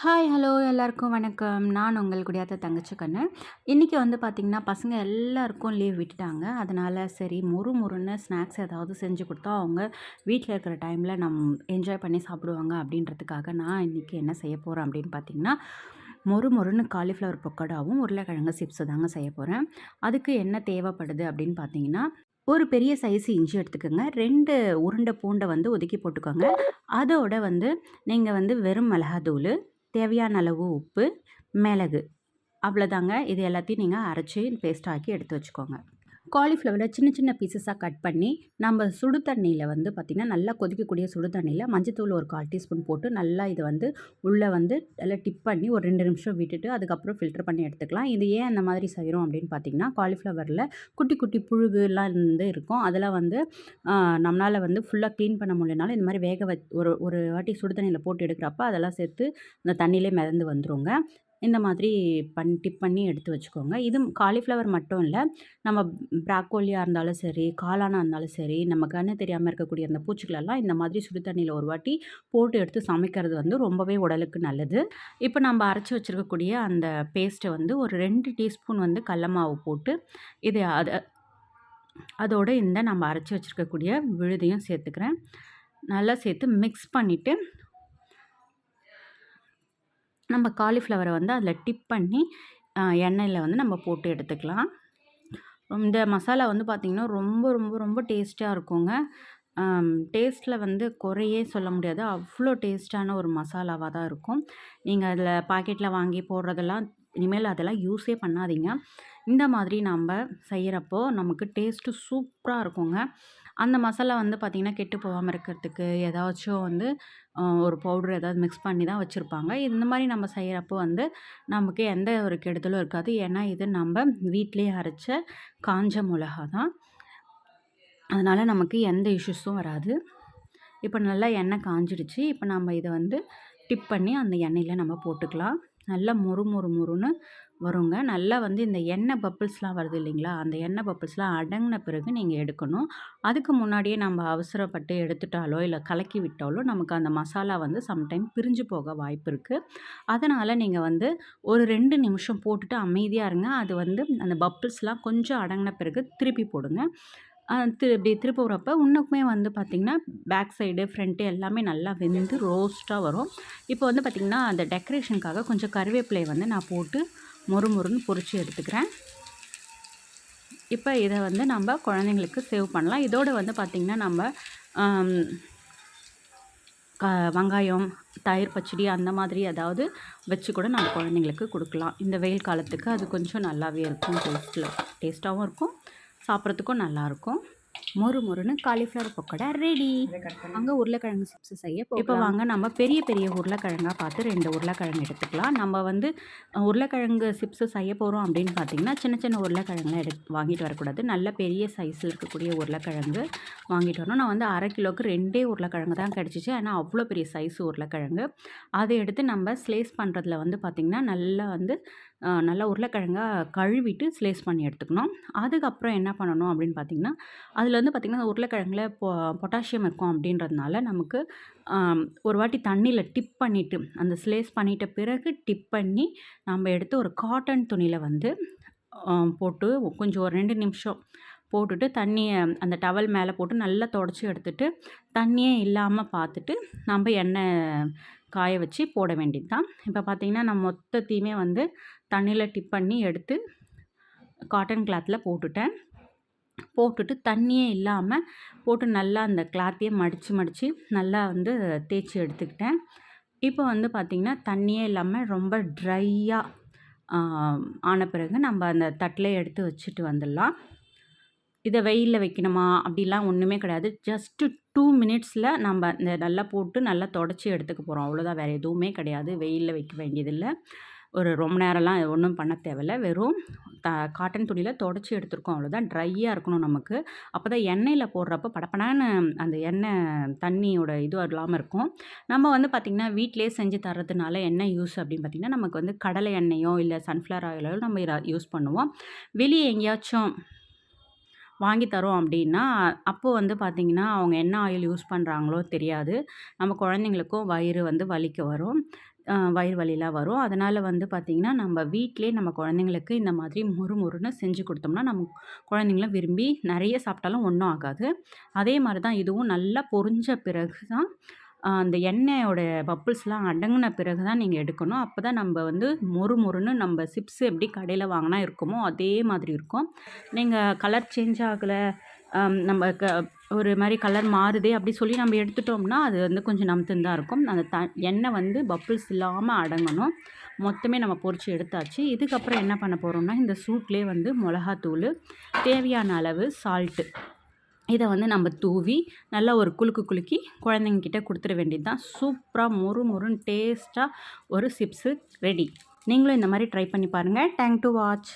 Hi hello எல்லாருக்கும் வணக்கம். நான் உங்கள் குடியாத்த தங்கச்சி கண்ணு இன்றைக்கி வந்து பார்த்திங்கன்னா பசங்க எல்லாருக்கும் லீவ் விட்டுட்டாங்க. அதனால் சரி மொறு மொறுன்னு ஸ்நாக்ஸ் ஏதாவது செஞ்சு கொடுத்தா அவங்க வீட்டில் இருக்கிற டைமில் நம் என்ஜாய் பண்ணி சாப்பிடுவாங்க அப்படின்றதுக்காக நான் இன்றைக்கி என்ன செய்ய போகிறேன் அப்படின்னு பார்த்திங்கன்னா மொறு மொறுன்னு காலிஃப்ளவர் பொக்கடாவும் உருளைக்கிழங்கு சிப்ஸு தாங்க செய்ய போகிறேன் அதுக்கு என்ன தேவைப்படுது அப்படின்னு பார்த்தீங்கன்னா ஒரு பெரிய சைஸ் இஞ்சி எடுத்துக்கோங்க. ரெண்டு உருண்டை பூண்டை வந்து ஒதுக்கி போட்டுக்கோங்க. அதோட வந்து நீங்கள் வந்து வெறும் மிளகாத்தூள் தேவையான அளவு உப்பு மிளகு. அவ்வளோதாங்க இது எல்லாத்தையும் நீங்கள் அரைச்சி பேஸ்ட் ஆக்கி எடுத்து வச்சுக்கோங்க. காலிஃப்ளவரை சின்ன சின்ன பீசஸாக கட் பண்ணி நம்ம சுடு தண்ணியில் வந்து பார்த்திங்கன்னா நல்லா கொதிக்கக்கூடிய சுடு தண்ணியில் மஞ்சத்தூள் ஒரு கால் டீஸ்பூன் போட்டு நல்லா இதை வந்து உள்ளே வந்து நல்லா டிப் பண்ணி ஒரு ரெண்டு நிமிஷம் விட்டுட்டு அதுக்கப்புறம் ஃபில்டர் பண்ணி எடுத்துக்கலாம். இது ஏன் அந்த மாதிரி செய்கிறோம் அப்படின்னு பார்த்திங்கன்னா காலிஃப்ளவரில் குட்டி குட்டி புழுகுலாம் வந்து இருக்கும். அதெல்லாம் வந்து நம்மளால் வந்து ஃபுல்லாக க்ளீன் பண்ண முடியலனாலும் இந்த மாதிரி வேக வ ஒரு ஒரு வாட்டி சுடு தண்ணியில் போட்டு எடுக்கிறப்ப அதெல்லாம் சேர்த்து அந்த தண்ணியிலே மிதந்து வந்துருங்க. இந்த மாதிரி பண் டிப் பண்ணி எடுத்து வச்சுக்கோங்க. இது காலிஃப்ளவர் மட்டும் இல்லை நம்ம ப்ராக்கோலியாக இருந்தாலும் சரி காளானாக இருந்தாலும் சரி நம்ம கண்ணு தெரியாமல் இருக்கக்கூடிய அந்த பூச்சிகளெல்லாம் இந்த மாதிரி சுடு தண்ணியில் ஒரு வாட்டி போட்டு எடுத்து சமைக்கிறது வந்து ரொம்பவே உடலுக்கு நல்லது. இப்போ நம்ம அரைச்சி வச்சுருக்கக்கூடிய அந்த பேஸ்ட்டை வந்து ஒரு ரெண்டு டீஸ்பூன் வந்து கடல மாவு போட்டு இதை அதை அதோடு இந்த நம்ம அரைச்சி வச்சுருக்கக்கூடிய விழுதையும் சேர்த்துக்கிறேன். நல்லா சேர்த்து மிக்ஸ் பண்ணிவிட்டு நம்ம காலிஃப்ளவரை வந்து அதில் டிப் பண்ணி எண்ணெயில் வந்து நம்ம போட்டு எடுத்துக்கலாம். இந்த மசாலா வந்து பார்த்திங்கன்னா ரொம்ப ரொம்ப ரொம்ப டேஸ்ட்டாக இருக்குங்க. டேஸ்ட்டில் வந்து குறையே சொல்ல முடியாது. அவ்வளோ டேஸ்ட்டான ஒரு மசாலாவாக தான் இருக்கும். நீங்கள் அதில் பாக்கெட்டில் வாங்கி போடுறதெல்லாம் இனிமேல் அதெல்லாம் யூஸே பண்ணாதீங்க. இந்த மாதிரி நம்ம செய்கிறப்போ நமக்கு டேஸ்ட்டு சூப்பராக இருக்குங்க. அந்த மசாலா வந்து பார்த்திங்கன்னா கெட்டு போகாமல் இருக்கிறதுக்கு ஏதாச்சும் வந்து ஒரு பவுடர் ஏதாவது மிக்ஸ் பண்ணி தான் வச்சுருப்பாங்க. இந்த மாதிரி நம்ம செய்கிறப்போ வந்து நமக்கு எந்த ஒரு கெடுதலும் இருக்காது. ஏன்னா இது நம்ம வீட்டிலேயே அரைச்ச காஞ்ச மிளகா தான். அதனால் நமக்கு எந்த இஷ்யூஸும் வராது. இப்போ நல்லா எண்ணெய் காஞ்சிடுச்சு. இப்போ நம்ம இதை வந்து டிப் பண்ணி அந்த எண்ணெயில் நம்ம போட்டுக்கலாம். நல்லா மொறு மொறு மொறுன்னு வருங்க. நல்லா வந்து இந்த எண்ணெய் பப்பிள்ஸ்லாம் வருது இல்லைங்களா? அந்த எண்ணெய் பப்பிள்ஸ்லாம் அடங்கின பிறகு நீங்கள் எடுக்கணும். அதுக்கு முன்னாடியே நம்ம அவசரப்பட்டு எடுத்துட்டாலோ இல்லை கலக்கி விட்டாலோ நமக்கு அந்த மசாலா வந்து சம்டைம் பிரிஞ்சு போக வாய்ப்பு இருக்குது அதனால் நீங்கள் வந்து ஒரு ரெண்டு நிமிஷம் போட்டுட்டு அமைதியாக இருங்க. அது வந்து அந்த பப்பிள்ஸ்லாம் கொஞ்சம் அடங்கின பிறகு திருப்பி போடுங்க. திரு இப்படி திருப்ப விட்றப்ப இன்னுமே வந்து பார்த்திங்கன்னா பேக் சைடு ஃப்ரண்ட்டு எல்லாமே நல்லா வெந்து ரோஸ்ட்டாக வரும். இப்போ வந்து பார்த்திங்கன்னா அந்த டெக்கரேஷனுக்காக கொஞ்சம் கருவேப்பிலையை வந்து நான் போட்டு மொறு மொறுன்னு பொறிச்சு எடுத்துக்கிறேன். இப்போ இதை வந்து நம்ம குழந்தைங்களுக்கு சேவ் பண்ணலாம். இதோடு வந்து பார்த்திங்கன்னா நம்ம க வெங்காயம் தயிர் பச்சடி அந்த மாதிரி ஏதாவது வச்சு கூட நம்ம குழந்தைங்களுக்கு கொடுக்கலாம். இந்த வெயில் காலத்துக்கு அது கொஞ்சம் நல்லாவே இருக்கும் டேஸ்ட்டில் டேஸ்ட்டாகவும் இருக்கும். சாப்பிட்றதுக்கும் நல்லாயிருக்கும். மொறு மொறுன்னு காலிஃப்ளவர் பக்கோடா ரெடி அங்கே உருளைக்கிழங்கு சிப்ஸ் செய்ய இப்போ வாங்க நம்ம பெரிய பெரிய உருளைக்கிழங்காக பார்த்து ரெண்டு உருளைக்கிழங்கு எடுத்துக்கலாம். நம்ம வந்து உருளைக்கிழங்கு சிப்ஸு செய்ய போகிறோம் அப்படின்னு பார்த்தீங்கன்னா சின்ன சின்ன உருளைக்கிழங்குலாம் எடு வாங்கிட்டு வரக்கூடாது. நல்ல பெரிய சைஸில் இருக்கக்கூடிய உருளைக்கிழங்கு வாங்கிட்டு வரணும். நான் வந்து அரை கிலோவுக்கு ரெண்டே உருளைக்கிழங்கு தான் கிடச்சிச்சு. ஆனால் அவ்வளோ பெரிய சைஸ் உருளைக்கிழங்கு. அதை எடுத்து நம்ம ஸ்லேஸ் பண்ணுறதுல வந்து பார்த்திங்கன்னா நல்லா வந்து நல்லா உருளைக்கிழங்காக கழுவிட்டு ஸ்லேஸ் பண்ணி எடுத்துக்கணும். அதுக்கப்புறம் என்ன பண்ணணும் அப்படின்னு பார்த்திங்கன்னா அதில் வந்து பார்த்திங்கன்னா உருளைக்கிழங்குல பொ பொட்டாசியம் இருக்கும் அப்படின்றதுனால நமக்கு ஒரு வாட்டி தண்ணியில் டிப் பண்ணிவிட்டு அந்த ஸ்லேஸ் பண்ணிட்ட பிறகு டிப் பண்ணி நம்ம எடுத்து ஒரு காட்டன் துணியில் வந்து போட்டு கொஞ்சம் ஒரு ரெண்டு நிமிஷம் போட்டுட்டு தண்ணியை அந்த டவல் மேலே போட்டு நல்லா தொடச்சி எடுத்துட்டு தண்ணியே இல்லாமல் பார்த்துட்டு நம்ம எண்ணெய் காய வச்சு போட வேண்டியது தான் இப்போ பார்த்திங்கன்னா நான் மொத்தத்தையுமே வந்து தண்ணியில் டிப் பண்ணி எடுத்து காட்டன் கிளாத்தில் போட்டுட்டேன். போட்டுட்டு தண்ணியே இல்லாமல் போட்டு நல்லா அந்த கிளாத்தையே மடித்து மடித்து நல்லா வந்து தேய்ச்சி எடுத்துக்கிட்டேன். இப்போ வந்து பார்த்திங்கன்னா தண்ணியே இல்லாமல் ரொம்ப ட்ரையாக ஆன பிறகு நம்ம அந்த தட்டில் எடுத்து வச்சுட்டு வந்துடலாம். இதை வெயிலில் வைக்கணுமா? அப்படிலாம் ஒன்றுமே கிடையாது. ஜஸ்ட்டு டூ மினிட்ஸில் நம்ம இந்த நல்லா போட்டு நல்லா தொடச்சி எடுத்துக்க போகிறோம் அவ்வளோதான் வேறு எதுவுமே கிடையாது. வெயிலில் வைக்க வேண்டியதில்லை. ஒரு ரொம்ப நேரம்லாம் ஒன்றும் பண்ண தேவையில்ல. வெறும் த காட்டன் துணியில் தொடச்சி எடுத்துருக்கோம். அவ்வளோதான் ட்ரையாக இருக்கணும் நமக்கு. அப்போ தான் எண்ணெயில் போடுறப்ப படப்படான்னு அந்த எண்ணெய் தண்ணியோட இது இல்லாமல் இருக்கும். நம்ம வந்து பார்த்திங்கன்னா வீட்டிலே செஞ்சு தர்றதுனால என்ன யூஸ் அப்படின்னு பார்த்திங்கன்னா நமக்கு வந்து கடலை எண்ணெயோ இல்லை சன்ஃப்ளவர் ஆயிலோ நம்ம யூஸ் பண்ணுவோம். வெளியே எங்கேயாச்சும் வாங்கி தரோம் அப்படின்னா அப்போது வந்து பார்த்திங்கன்னா அவங்க என்ன ஆயில் யூஸ் பண்ணுறாங்களோ தெரியாது நம்ம குழந்தைங்களுக்கும் வயிறு வந்து வலிக்க வரும் வயிறு வலிலாம் வரும். அதனால் வந்து பார்த்திங்கன்னா நம்ம வீட்டிலே நம்ம குழந்தைங்களுக்கு இந்த மாதிரி முறு மொறுன்னு செஞ்சு கொடுத்தோம்னா நம்ம குழந்தைங்களும் விரும்பி நிறைய சாப்பிட்டாலும் ஒன்றும் ஆகாது. அதே மாதிரி தான் இதுவும் நல்லா பொரிஞ்ச பிறகு தான் அந்த எண்ணெயோட பப்புள்ஸ்லாம் அடங்கின பிறகு தான் நீங்கள் எடுக்கணும். அப்போ தான் நம்ம வந்து மொறு மொறுன்னு நம்ம சிப்ஸ் எப்படி கடையில் வாங்கினா இருக்குமோ, அதே மாதிரி இருக்கும். நீங்கள் கலர் சேஞ்ச் ஆகலை நம்ம க ஒரு மாதிரி கலர் மாறுதே அப்படி சொல்லி நம்ம எடுத்துட்டோம்னா, அது வந்து கொஞ்சம் நம்த்துன்னு தான் இருக்கும். அந்த த எண்ணெய் வந்து பப்புள்ஸ் இல்லாமல் அடங்கணும். மொத்தமே நம்ம பொறிச்சு எடுத்தாச்சு. இதுக்கப்புறம் என்ன பண்ண போகிறோம்னா இந்த சூட்லேயே வந்து மிளகாத்தூள் தேவையான அளவு சால்ட்டு இதை வந்து நம்ம தூவி, நல்லா ஒரு குலுக்கு குலுக்கி குழந்தைங்க கொடுத்துட வேண்டியது தான். சூப்பராக மொறு மொறுன்னு டேஸ்ட்டாக ஒரு சிப்ஸு ரெடி. நீங்களும் இந்த மாதிரி ட்ரை பண்ணி பாருங்க. Thank to watch.